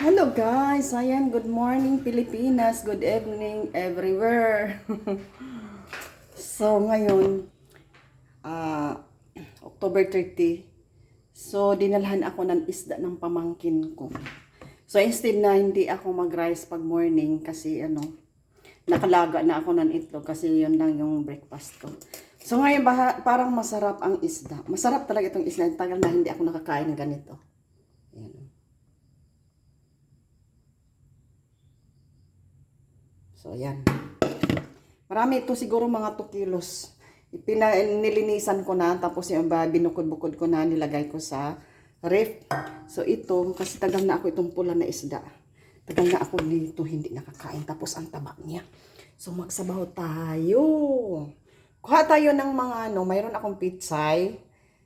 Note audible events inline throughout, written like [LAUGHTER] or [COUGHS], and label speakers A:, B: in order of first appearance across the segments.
A: Hello guys, ayan, good morning Pilipinas, good evening everywhere. [LAUGHS] so ngayon, ah October 30, so dinalhan ako ng isda ng pamangkin ko. So instead na hindi ako mag-rice pag morning kasi ano, nakalaga na ako ng itlog kasi yun lang yung breakfast ko. So ngayon baha, parang masarap ang isda. Masarap talaga itong isda. Tagal na hindi ako nakakain ng ganito. Ayan. So, ayan. Marami ito siguro mga 2 kilos. Ipina, nilinisan ko na, tapos yung binukod-bukod ko na, nilagay ko sa ref. So, ito, kasi tagal na ako itong pula na isda. Tagal na ako dito, hindi nakakain. Tapos, ang taba niya. So, magsabaw tayo. Kuha tayo ng mga, ano, mayroon akong pitsay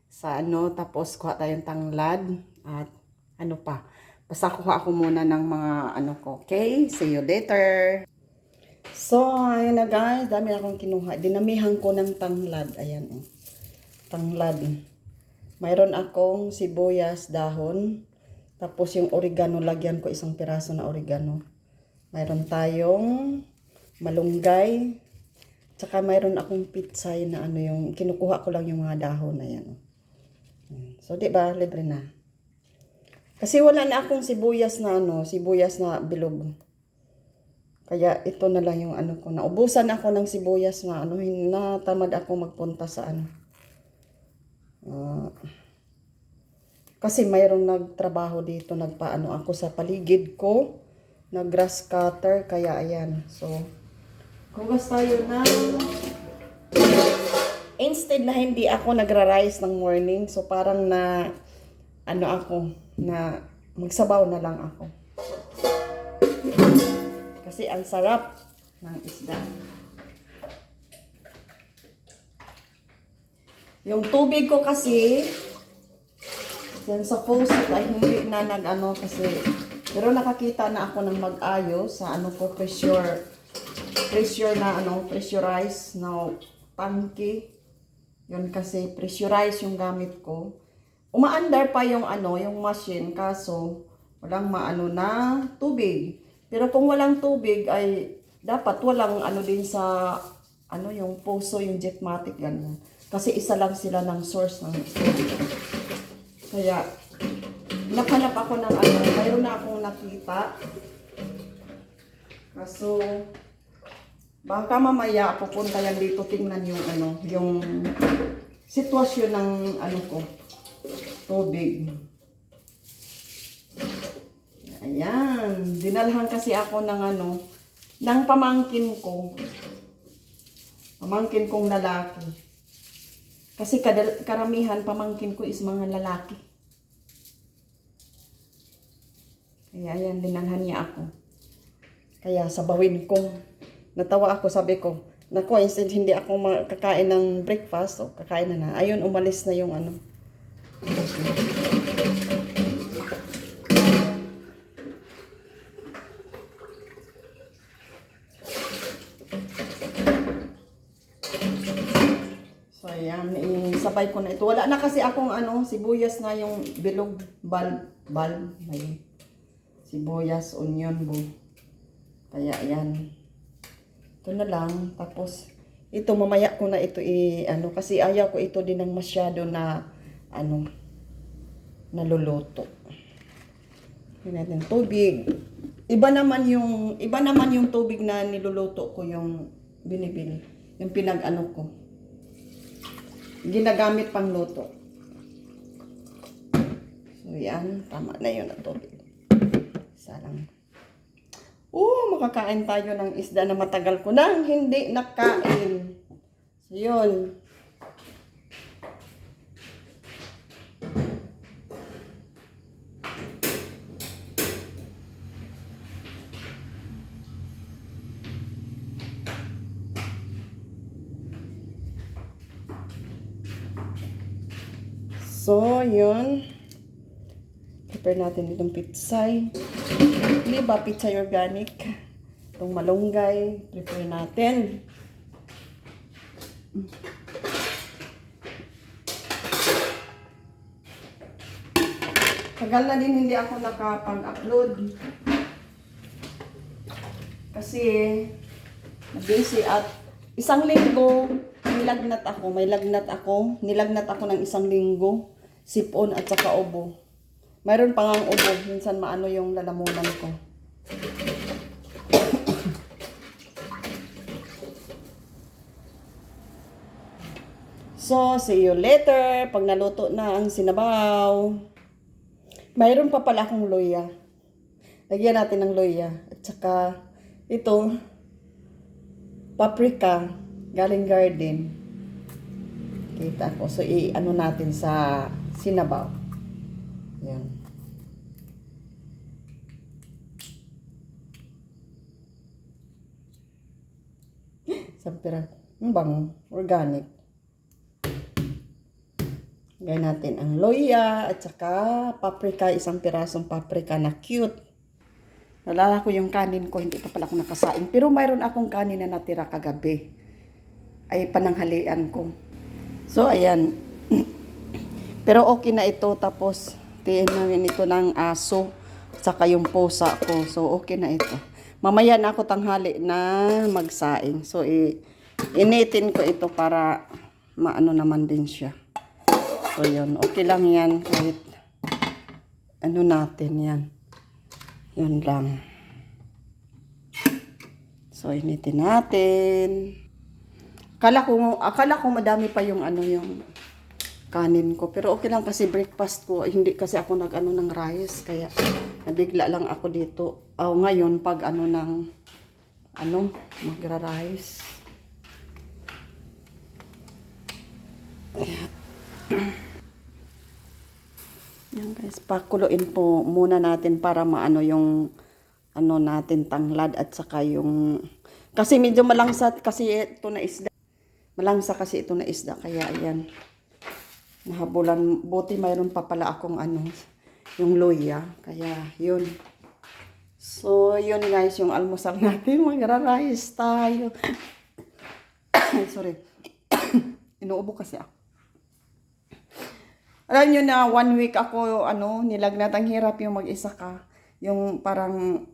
A: sa ano, tapos kuha tayong tanglad at ano pa. Basta kuha ako muna ng mga ano ko. Okay? See you later. So, ayun na guys, dami akong kinuha. Dinamihan ko ng tanglad. Ayan oh. Tanglad. Mayroon akong sibuyas, dahon. Tapos yung oregano, lagyan ko isang piraso na oregano. Mayroon tayong malunggay. Tsaka mayroon akong pitsay na ano yung, kinukuha ko lang yung mga dahon na yan. oh. So, di ba, libre na. Kasi wala na akong sibuyas na ano, sibuyas na bilog. Kaya ito na lang yung ano ko. Naubusan ako ng sibuyas na ano, natamad ako magpunta sa ano. Ah, kasi mayroong nagtrabaho dito, nagpaano ako sa paligid ko, nag grass cutter, kaya ayan. So, hugas tayo na instead na hindi ako nagra-rice ng morning, so parang na ano ako, na magsabaw na lang ako. Kasi ang sarap ng isda. Yung tubig ko kasi, yan sa faucet ay hindi na nag-ano kasi, pero nakakita na ako ng mag-ayos sa ano ko, pressure, pressure na ano, pressurized na tanki. Yun kasi pressurized yung gamit ko. Umaandar pa yung ano, yung machine kaso walang maano na tubig. Pero kung walang tubig ay dapat walang ano din sa ano yung puso, yung jetmatic ganyan. Kasi isa lang sila ng source ng tubig. Kaya nakanap ako ng ano, mayroon na akong nakita. Kaso baka mamaya pupunta yan dito tingnan yung ano, yung sitwasyon ng ano ko, tubig. Ayan, dinalhan kasi ako ng ano, ng pamangkin ko. Pamangkin kong lalaki. Kasi kadal- karamihan pamangkin ko is mga lalaki. Kaya ayan, dinalhan niya ako. Kaya sabawin ko. Natawa ako, sabi ko, Naku, instead hindi ako makakain ng breakfast, o kakain na na. Ayun, umalis na yung ano. Sabay ko na ito. Wala na kasi akong ano, sibuyas na yung bilog bal, bal, may sibuyas, onion, bu. Kaya, ayan. Ito na lang. Tapos, ito, mamaya ko na ito i, ano, kasi ayaw ko ito din ng masyado na, ano, naluluto. Yun natin, tubig. Iba naman yung, iba naman yung tubig na niluluto ko yung binibili. Yung pinag-ano ko. Ginagamit pang luto. So, yan. Tama na yun ang tubig. Isa lang. Oo, makakain tayo ng isda na matagal ko nang hindi nakain. So, yun. So, yun. Prepare natin itong pitsay. Hindi ba pitsay organic? Itong malunggay. Prepare natin. Tagal na din hindi ako nakapag-upload. Kasi, busy at isang linggo, nilagnat ako. May lagnat ako. Nilagnat ako ng isang linggo. Sipon at saka ubo. Mayroon pa ngang ubo. Minsan maano yung lalamunan ko. So, see you later. Pag naluto na ang sinabaw. Mayroon pa pala akong loya. Lagyan natin ng loya. At saka, ito, paprika, galing garden. Kita ko. So, i-ano natin sa sinabaw. Yan. [LAUGHS] Sampira. Ang bango. Organic. Gaya natin ang loya at saka paprika, isang pirasong paprika na cute. Nalala ko yung kanin ko, hindi pa pala ako nakasaing. Pero mayroon akong kanin na natira kagabi. Ay pananghalian ko. So, ayan. [LAUGHS] Pero okay na ito. Tapos, tiin namin ito ng aso. Saka yung pusa ko. So, okay na ito. Mamaya na ako tanghali na magsaing. So, i initin ko ito para maano naman din siya. So, yun. Okay lang yan. Kahit ano natin yan. Yun lang. So, initin natin. Akala ko, akala ko madami pa yung ano yung kanin ko. Pero okay lang kasi breakfast ko. Hindi kasi ako nag-ano ng rice. Kaya nabigla lang ako dito. Oh, ngayon, pag ano ng ano, magra-rice. [CLEARS THROAT] Yan guys, pakuluin po muna natin para maano yung ano natin tanglad at saka yung kasi medyo malangsat kasi ito na isda. Malangsa kasi ito na isda kaya ayan. Nahabulan buti mayroon pa pala akong ano yung loya kaya yun. So yun guys yung almusal [LAUGHS] natin magra-rice tayo. Ay, [COUGHS] sorry. [COUGHS] Inuubo kasi ako. Alam nyo na one week ako, ano, nilagnat ang hirap yung mag-isa ka. Yung parang,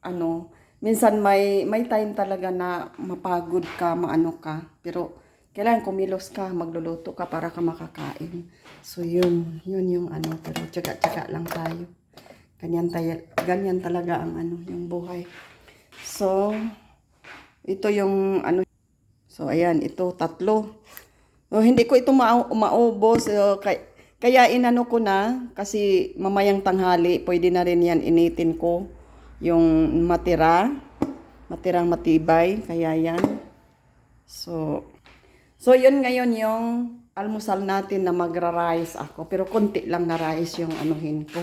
A: ano, minsan may, may time talaga na mapagod ka, maano ka. Pero, kailangan kumilos ka, magluluto ka para ka makakain. So, yun, yun yung ano, pero tsaga-tsaga lang tayo. Ganyan, tayo, ganyan talaga ang ano, yung buhay. So, ito yung ano, so ayan, ito tatlo. Oh, hindi ko ito ma- maubos. So, kay, kaya inano ko na kasi mamayang tanghali, pwede na rin yan initin ko yung matira, matirang matibay, kaya yan. So, so yun ngayon yung almusal natin na magra-rice ako, pero konti lang na rice yung anuhin ko.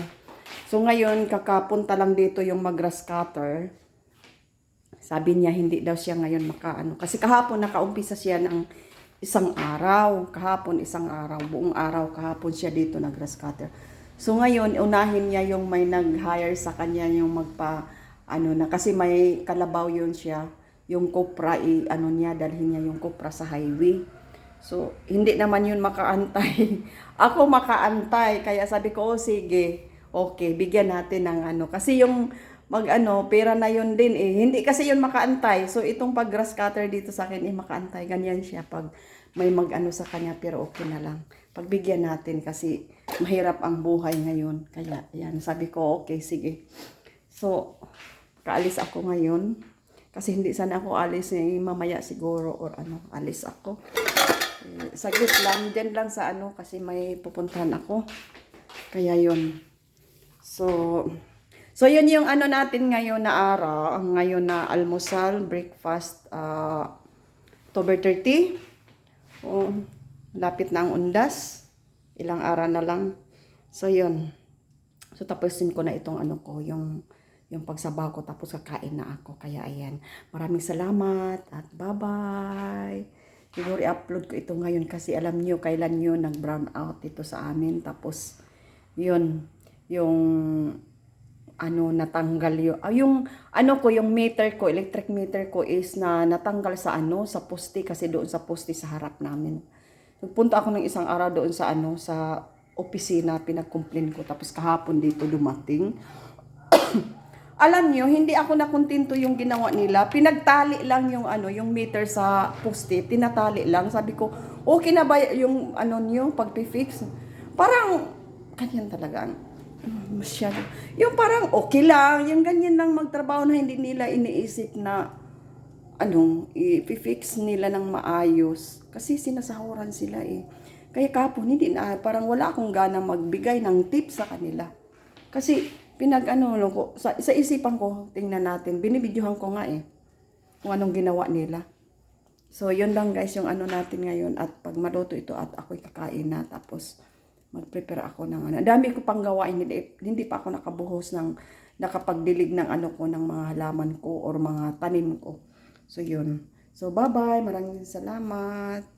A: So ngayon, kakapunta lang dito yung mag-grass cutter. Sabi niya hindi daw siya ngayon makaano. Kasi kahapon nakaumpisa siya ng isang araw. Kahapon isang araw. Buong araw kahapon siya dito nag grass cutter. So ngayon, unahin niya yung may nag-hire sa kanya yung magpa ano na kasi may kalabaw yun siya. Yung kopra i ano niya dalhin niya yung kopra sa highway. So hindi naman yun makaantay. [LAUGHS] Ako makaantay kaya sabi ko oh sige. Okay, bigyan natin ng ano kasi yung mag ano, pera na yun din eh. Hindi kasi yun makaantay. So itong pag grass cutter dito sa akin eh makaantay. Ganyan siya pag may mag ano sa kanya pero okay na lang. Pagbigyan natin kasi mahirap ang buhay ngayon. Kaya yan, sabi ko okay, sige. So, kaalis ako ngayon. Kasi hindi sana ako alis eh, mamaya siguro or ano, alis ako. Saglit lang, dyan lang sa ano kasi may pupuntahan ako. Kaya yun. So, So, yun yung ano natin ngayon na araw, ngayon na almusal, breakfast, uh, October 30. Oh, lapit na ang undas. Ilang araw na lang. So, yun. So, tapusin ko na itong ano ko, yung, yung pagsabaw ko, tapos kakain na ako. Kaya, ayan. Maraming salamat at bye-bye. Siguro i-upload ko ito ngayon kasi alam nyo, kailan nyo nag-brown out ito sa amin. Tapos, yun, yung ano natanggal yung ah, yung ano ko yung meter ko electric meter ko is na natanggal sa ano sa poste kasi doon sa poste sa harap namin nagpunta ako ng isang araw doon sa ano sa opisina, pinag-complain ko. Tapos kahapon dito dumating. [COUGHS] Alam nyo, hindi ako nakontento yung ginawa nila. Pinagtali lang yung ano, yung meter sa poste, tinatali lang. Sabi ko, okay na ba yung ano niyo pagpi-fix? Parang ganyan talaga. Masyado. Yung parang okay lang, yung ganyan lang magtrabaho na hindi nila iniisip na ano, i-fix nila ng maayos. Kasi sinasahuran sila eh. Kaya kapon, hindi na, parang wala akong gana magbigay ng tips sa kanila. Kasi pinag ano ko, sa, sa isipan ko, tingnan natin, binibidyohan ko nga eh, kung anong ginawa nila. So, yun lang guys, yung ano natin ngayon. At pag maluto ito at ako'y kakain na, tapos mag-prepare ako ng ano. Dami ko pang gawain, hindi, hindi pa ako nakabuhos ng, nakapagdilig ng ano ko, ng mga halaman ko or mga tanim ko. So, yun. So, bye-bye. Maraming salamat.